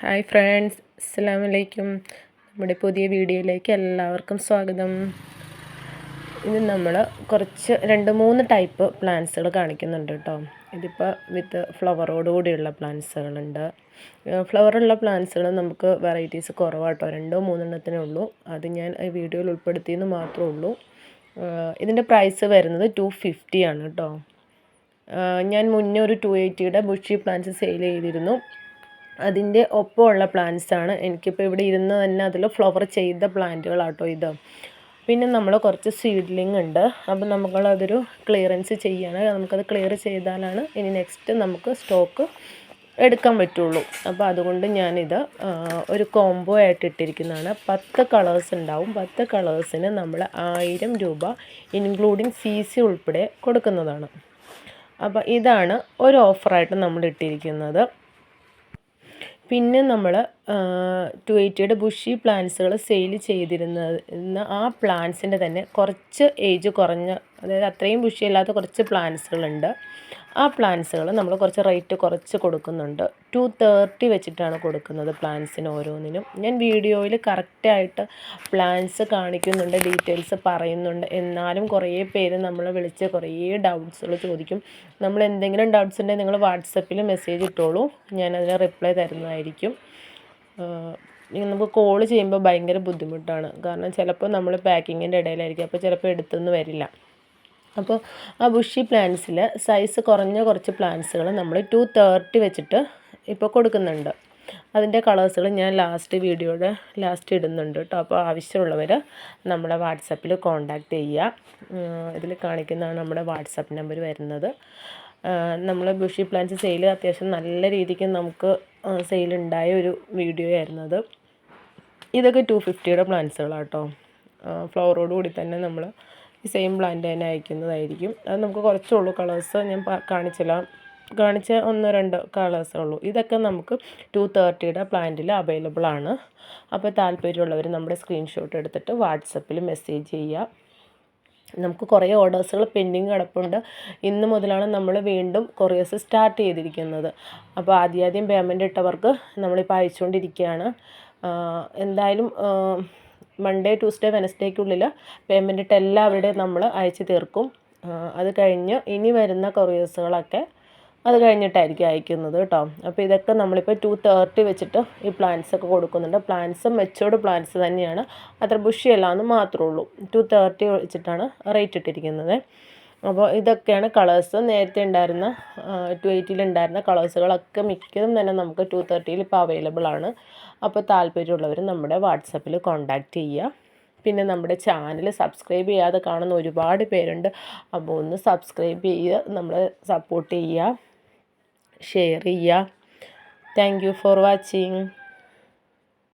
Hi friends അസ്സാം വലൈക്കും നമ്മുടെ പുതിയ വീഡിയോയിലേക്ക് എല്ലാവർക്കും സ്വാഗതം. ഇത് നമ്മൾ കുറച്ച് രണ്ട് മൂന്ന് ടൈപ്പ് പ്ലാന്റ്സുകൾ കാണിക്കുന്നുണ്ട് കേട്ടോ. ഇതിപ്പോൾ വിത്ത് ഫ്ലവറോട് കൂടിയുള്ള പ്ലാന്റ്സുകളുണ്ട് ഫ്ലവറുള്ള പ്ലാന്റ്സുകൾ നമുക്ക് വെറൈറ്റീസ് കുറവാട്ടോ രണ്ടോ മൂന്നെണ്ണത്തിനേ ഉള്ളൂ. അത് ഞാൻ ഈ വീഡിയോയിൽ ഉൾപ്പെടുത്തിയെന്ന് മാത്രമേ ഉള്ളൂ. ഇതിന്റെ പ്രൈസ് വരുന്നത് ടു ഫിഫ്റ്റി ആണ് കേട്ടോ. ഞാൻ മുന്നേ ഒരു ടു എയ്റ്റിയുടെ ബുഷി പ്ലാന്റ്സ് സെയിൽ ചെയ്തിരുന്നു. അതിന്റെ ഒപ്പമുള്ള പ്ലാന്റ്സാണ് എനിക്കിപ്പോൾ ഇവിടെ ഇരുന്ന് തന്നെ അതിൽ ഫ്ലവർ ചെയ്ത പ്ലാന്റുകളാട്ടോ ഇത്. പിന്നെ നമ്മൾ കുറച്ച് സീഡ്ലിംഗ് ഉണ്ട്. അപ്പോൾ നമ്മളതൊരു ക്ലിയറൻസ് ചെയ്യണം. നമുക്കത് ക്ലിയർ ചെയ്താലാണ് ഇനി നെക്സ്റ്റ് നമുക്ക് സ്റ്റോക്ക് എടുക്കാൻ പറ്റുള്ളൂ. അപ്പോൾ അതുകൊണ്ട് ഞാനിത് ഒരു കോംബോ ആയിട്ട് ഇട്ടിരിക്കുന്നതാണ്. പത്ത് കളേഴ്സ് ഉണ്ടാവും. പത്ത് കളേഴ്സിന് നമ്മൾ ആയിരം രൂപ ഇൻക്ലൂഡിങ് സി സി ഉൾപ്പെടെ കൊടുക്കുന്നതാണ്. അപ്പോൾ ഇതാണ് ഒരു ഓഫറായിട്ട് നമ്മൾ ഇട്ടിരിക്കുന്നത്. പിന്നെ നമ്മൾ ടു എയ്റ്റിയുടെ ബുഷി പ്ലാന്റ്സുകൾ സെയിൽ ചെയ്തിരുന്ന ആ പ്ലാന്റ്സിന്റെ തന്നെ കുറച്ച് ഏജ് കുറഞ്ഞ അതായത് അത്രയും ബുഷിയല്ലാത്ത കുറച്ച് പ്ലാന്റ്സുകളുണ്ട്. ആ പ്ലാന്റ്സുകൾ നമ്മൾ കുറച്ച് റേറ്റ് കുറച്ച് കൊടുക്കുന്നുണ്ട്. ടു തേർട്ടി വെച്ചിട്ടാണ് കൊടുക്കുന്നത് പ്ലാന്റ്സിന് ഓരോന്നിനും. ഞാൻ വീഡിയോയിൽ കറക്റ്റായിട്ട് പ്ലാന്റ്സ് കാണിക്കുന്നുണ്ട് ഡീറ്റെയിൽസ് പറയുന്നുണ്ട്. എന്നാലും കുറേ പേര് നമ്മളെ വിളിച്ച് കുറേ ഡൗട്ട്സുകൾ ചോദിക്കും. നമ്മൾ എന്തെങ്കിലും ഡൗട്ട്സ് ഉണ്ടെങ്കിൽ നിങ്ങൾ വാട്സപ്പിൽ മെസ്സേജ് ഇട്ടോളൂ. ഞാൻ അതിന് റിപ്ലൈ തരുന്നതായിരിക്കും. നമുക്ക് കോൾ ചെയ്യുമ്പോൾ ഭയങ്കര ബുദ്ധിമുട്ടാണ്. കാരണം ചിലപ്പോൾ നമ്മൾ പാക്കിങ്ങിന്റെ ഇടയിലായിരിക്കും. അപ്പോൾ ചിലപ്പോൾ എടുത്തൊന്നും വരില്ല. അപ്പോൾ ആ ബുഷി പ്ലാന്റ്സിൽ സൈസ് കുറഞ്ഞ കുറച്ച് പ്ലാന്റ്സുകൾ നമ്മൾ ടു തേർട്ടി വെച്ചിട്ട് ഇപ്പോൾ കൊടുക്കുന്നുണ്ട്. അതിന്റെ കളേഴ്സുകൾ ഞാൻ ലാസ്റ്റ് വീഡിയോയുടെ ലാസ്റ്റ് ഇടുന്നുണ്ട് കേട്ടോ അപ്പോൾ ആവശ്യമുള്ളവർ നമ്മളെ വാട്സപ്പിൽ കോൺടാക്റ്റ് ചെയ്യുക ഇതിൽ കാണിക്കുന്നതാണ് നമ്മുടെ വാട്സപ്പ് നമ്പർ വരുന്നത്. നമ്മൾ ബുഷി പ്ലാന്റ്സ് സെയിൽ അത്യാവശ്യം നല്ല രീതിക്ക് നമുക്ക് സെയിൽ ഉണ്ടായ ഒരു വീഡിയോ ആയിരുന്നത്. ഇതൊക്കെ ടു ഫിഫ്റ്റിയുടെ പ്ലാന്റ്സുകളാട്ടോ ഫ്ലവറോട് കൂടി തന്നെ നമ്മൾ ഈ സെയിം പ്ലാന്റ് തന്നെ അയക്കുന്നതായിരിക്കും. അത് നമുക്ക് കുറച്ചുള്ളൂ കളേഴ്സ് ഞാൻ കാണിച്ചില്ല. കാണിച്ച ഒന്നോ രണ്ടോ കളേഴ്സേ ഉള്ളൂ. ഇതൊക്കെ നമുക്ക് ടു തേർട്ടിയുടെ പ്ലാന്റിൽ അവൈലബിൾ ആണ്. അപ്പോൾ താല്പര്യമുള്ളവർ നമ്മുടെ സ്ക്രീൻഷോട്ട് എടുത്തിട്ട് വാട്സപ്പിൽ മെസ്സേജ് ചെയ്യുക നമുക്ക് കുറേ ഓർഡേഴ്സുകൾ പെൻഡിങ് കിടപ്പുണ്ട്. ഇന്ന് മുതലാണ് നമ്മൾ വീണ്ടും കൊറിയേഴ്സ് സ്റ്റാർട്ട് ചെയ്തിരിക്കുന്നത്. അപ്പോൾ ആദ്യാദ്യം പേയ്മെന്റ് ഇട്ടവർക്ക് നമ്മളിപ്പോൾ അയച്ചുകൊണ്ടിരിക്കുകയാണ് എന്തായാലും മൺഡേ ട്യൂസ്ഡേ വെനസ്ഡേക്കുള്ളിൽ പേയ്മെന്റ് ഇട്ട് എല്ലാവരുടെയും നമ്മൾ അയച്ചു തീർക്കും. അത് കഴിഞ്ഞ് ഇനി വരുന്ന കൊറിയേഴ്സുകളൊക്കെ അത് കഴിഞ്ഞിട്ടായിരിക്കും അയക്കുന്നത് കേട്ടോ അപ്പോൾ ഇതൊക്കെ നമ്മളിപ്പോൾ ടു തേർട്ടി വെച്ചിട്ട് ഈ പ്ലാന്റ്സ് ഒക്കെ കൊടുക്കുന്നുണ്ട്. പ്ലാന്റ്സ് മെച്ചോർഡ് പ്ലാന്റ്സ് തന്നെയാണ്. അത്ര ബുഷിയല്ല എന്ന് മാത്രമേ ഉള്ളൂ. ടു തേർട്ടി വെച്ചിട്ടാണ് റേറ്റ് ഇട്ടിരിക്കുന്നത്. അപ്പോൾ ഇതൊക്കെയാണ് കളേഴ്സ് നേരത്തെ ഉണ്ടായിരുന്ന ടു എയ്റ്റിയിൽ ഉണ്ടായിരുന്ന കളേഴ്സുകളൊക്കെ മിക്കതും തന്നെ നമുക്ക് ടു തേർട്ടിയിൽ ഇപ്പോൾ അവൈലബിൾ ആണ്. അപ്പോൾ താല്പര്യമുള്ളവർ നമ്മുടെ വാട്സപ്പിൽ കോൺടാക്റ്റ് ചെയ്യുക പിന്നെ നമ്മുടെ ചാനൽ സബ്സ്ക്രൈബ് ചെയ്യാതെ കാണുന്ന ഒരുപാട് പേരുണ്ട്. അപ്പോൾ ഒന്ന് സബ്സ്ക്രൈബ് ചെയ്യുക നമ്മളെ സപ്പോർട്ട് ചെയ്യുക ഷെയർ ചെയ്യുക. Thank you for watching